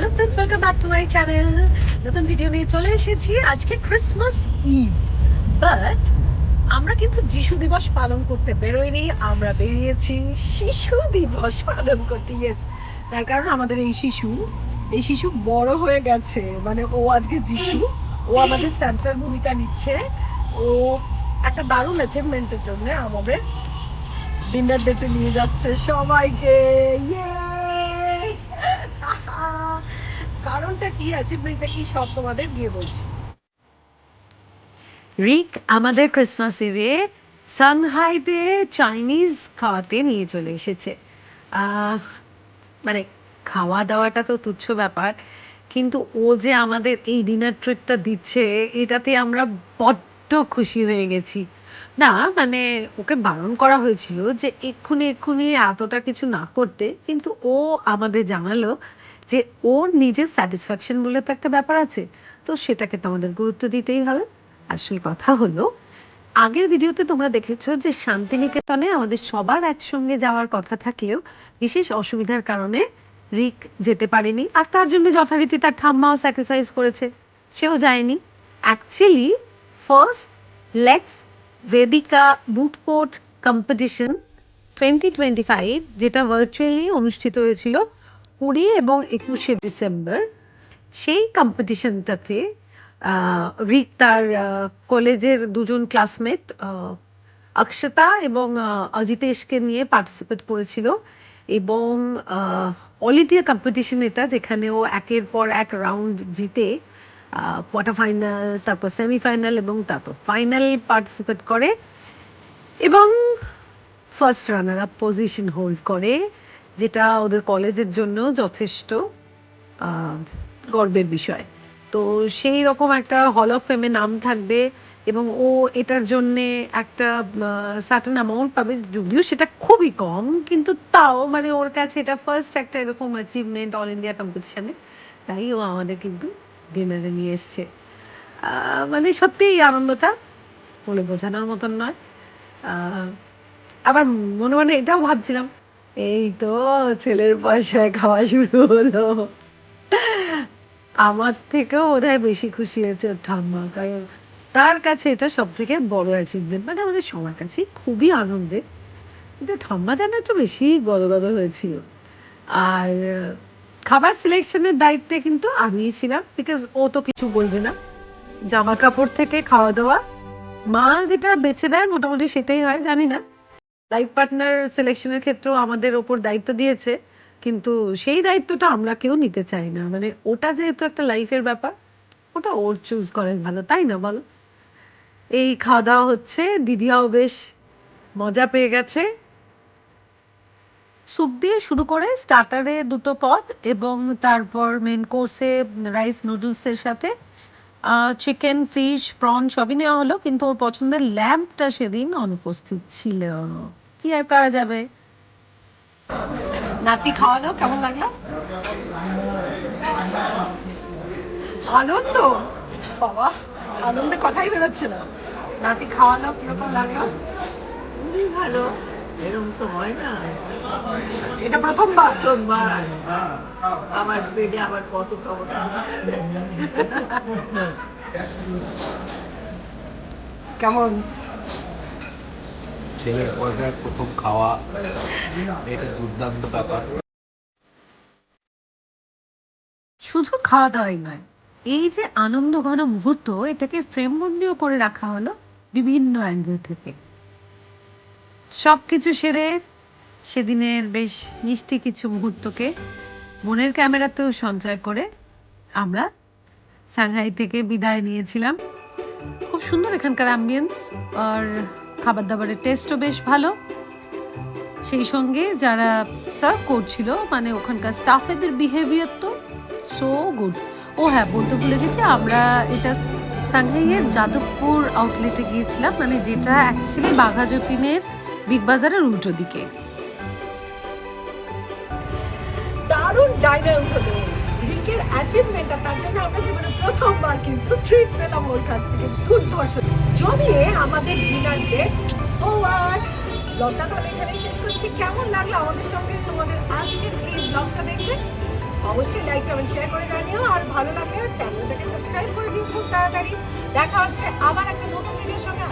Hello friends welcome back to my channel নতুন video নিয়ে চলে এসেছি। আজকে ক্রিসমাস ইভ বাট আমরা কিন্তু যিশু দিবস পালন করতে বেরোইনি, আমরা বেরিয়েছি শিশু দিবস পালন করতে। ইয়েস তার কারণ আমাদের এই শিশু এই শিশু বড় হয়ে গেছে। মানে ও আজকে যিশু, ও আমাদের স্যান্টার ভূমিকা নিচ্ছে। ও একটা দারুণ অ্যাচিভমেন্টের জন্য আমাদের ডিনার ডেটে নিয়ে যাচ্ছে সবাইকে। Yay! কি অ্যাচিভমেন্টটা কি সব তোমাদের গিয়ে বলছি। রিক আমাদের ক্রিসমাস ইভে সাংহাইতে চাইনিজ খাওয়াতে নিয়ে চলে এসেছে। মানে খাওয়া দাওয়াটা তো তুচ্ছ ব্যাপার, কিন্তু ও যে আমাদের এই ডিনার ট্রিটটা দিচ্ছে, এটাতে আমরা বড্ড খুশি হয়ে গেছি। না মানে ওকে বারণ করা হয়েছিল যে এক্ষুনি এক্ষুনি এতটা কিছু না করতে, কিন্তু ও আমাদের জানালো যে ওর নিজের স্যাটিসফ্যাকশন বলে তো একটা ব্যাপার আছে। তো সেটাকে তো আমাদের গুরুত্ব দিতেই হবে। আসল কথা হলো, আগের ভিডিওতে তোমরা দেখেছ যে শান্তিনিকেতনে আমাদের সবার একসঙ্গে যাওয়ার কথা থাকলেও বিশেষ অসুবিধার কারণে রিক যেতে পারেনি আর তার জন্য যথারীতি তার ঠাম্মাও স্যাক্রিফাইস করেছে। সেও যায়নি। অ্যাকচুয়ালি ফার্স্ট লেটস বেদিকা বুটপোর্ট কম্পিটিশন টোয়েন্টি টোয়েন্টি ফাইভ যেটা ভার্চুয়ালি অনুষ্ঠিত হয়েছিল কুড়ি এবং একুশে ডিসেম্বর, সেই কম্পিটিশনটাতে রিক তার কলেজের দুজন ক্লাসমেট অক্ষতা এবং অজিতেশকে নিয়ে পার্টিসিপেট করেছিল এবং অল ইন্ডিয়া কম্পিটিশন এটা যেখানে ও একের পর এক রাউন্ড জিতে কোয়ার্টার ফাইনাল তারপর সেমিফাইনাল এবং তারপর ফাইনাল পার্টিসিপেট করে এবং first runner up position hold করে। যেটা ওদের কলেজের জন্য যথেষ্ট গর্বের বিষয়। তো সেই রকম একটা হল অফ ফেমে নাম থাকবে এবং ও এটার জন্যে একটা সার্টেন অ্যামাউন্ট পাবে যদিও সেটা খুবই কম, কিন্তু তাও মানে ওর কাছে এটা ফার্স্ট একটা এরকম অ্যাচিভমেন্ট অল ইন্ডিয়া কম্পিটিশানে তাই ও আমাদের কিন্তু ডিনারে নিয়ে এসছে। মানে সত্যিই আনন্দটা বলে বোঝানোর মতন নয়। আবার মনে মনে এটাও ভাবছিলাম এই তো ছেলের পয়সায় খাওয়া শুরু হলো। আমার থেকেও ওরাই বেশি খুশি হয়েছে ওর ঠাম্মা, কারণ তার কাছে এটা সব থেকে বড় অ্যাচিভমেন্ট মানে আমাদের সবার কাছেই খুবই আনন্দের কিন্তু ঠাম্মা যেন একটু বেশি গদগদ হয়েছিল। আর, খাবার সিলেকশনের দায়িত্বে কিন্তু আমিই ছিলাম বিকজ ও তো কিছু বলবে না। জামা কাপড় থেকে খাওয়া দাওয়া মা যেটা বেছে দেয় মোটামুটি সেটাই হয়, জানি না। লাইফ পার্টনার সিলেকশনের ক্ষেত্রেও আমাদের ওপর দায়িত্ব দিয়েছে, কিন্তু সেই দায়িত্বটা আমরা কেউ নিতে চাই না। মানে ওটা যেহেতু একটা লাইফের ব্যাপার, ওটা ওর চুজ করে ভালো, তাই না বলো? এই খাওয়া দাওয়া হচ্ছে, দিদিয়াও বেশ মজা পেয়ে গেছে। স্যুপ দিয়ে শুরু করে স্টার্টারে দুটো পদ এবং তারপর মেন কোর্সে রাইস নুডলসের সাথে চিকেন ফিশ প্রন সবই নেওয়া হলো, কিন্তু ওর পছন্দের ল্যাম্পটা সেদিন অনুপস্থিত ছিল। কি আর করা যাবে? নাতি খাওয়ালো কেমন লাগল? আনন্দ? বাবা আনন্দে কথাই বেরোচ্ছে না। নাতি খাওয়ালো কীরকম লাগল? ভালো। এরকম তো হয় না। এটা প্রথমবার? প্রথমবার। আমার পেটে আবার কত খবর? কেমন? ছেলের পয়সায় প্রথম খাওয়া, এটা দুর্দান্ত ব্যাপার। শুধু খাওয়া দাওয়াই নয়, এই যে আনন্দ ঘন মুহূর্ত, এটাকে ফ্রেমবন্দিও করে রাখা হলো বিভিন্ন অ্যাঙ্গেল থেকে। সব কিছু সেরে সেদিনের বেশ মিষ্টি কিছু মুহূর্তকে মনের ক্যামেরাতেও সঞ্চয় করে আমরা সাংহাই থেকে বিদায় নিয়েছিলাম। খুব সুন্দর এখানকার অ্যাম্বিয়েন্স আর খাবার দাবারের টেস্টও বেশ ভালো। সেই সঙ্গে যারা সার্ভ করছিল মানে ওখানকার স্টাফেদের বিহেভিয়ার তো সো গুড ও হ্যাঁ বলতে ভুলে গেছি, আমরা এটা সাংহাইয়ের যাদবপুর আউটলেটে গিয়েছিলাম মানে যেটা অ্যাকচুয়ালি বাঘা যতীনের বিগ বাজারের উল্টো দিকে। দারুণ ডাইনার হলো রিকের অ্যাচিভমেন্ট আর তার জন্য আমরা প্রথমবার কিন্তু ট্রিট পেলাম ওর কাছ থেকে। দুর্ধর্ষ জমিয়ে আমাদের ডিনারকে ওভার ব্লগটা তাহলে এখানে শেষ করছি। কেমন লাগল আমাদের সঙ্গে তোমাদের আজকের এই ব্লগটা দেখবে অবশ্যই লাইক কমেন্ট শেয়ার করে জানিও। আর ভালো লাগলে চ্যানেলটাকে সাবস্ক্রাইব করে দিও খুব তাড়াতাড়ি। দেখা হচ্ছে আবার একটা নতুন ভিডিওর সঙ্গে।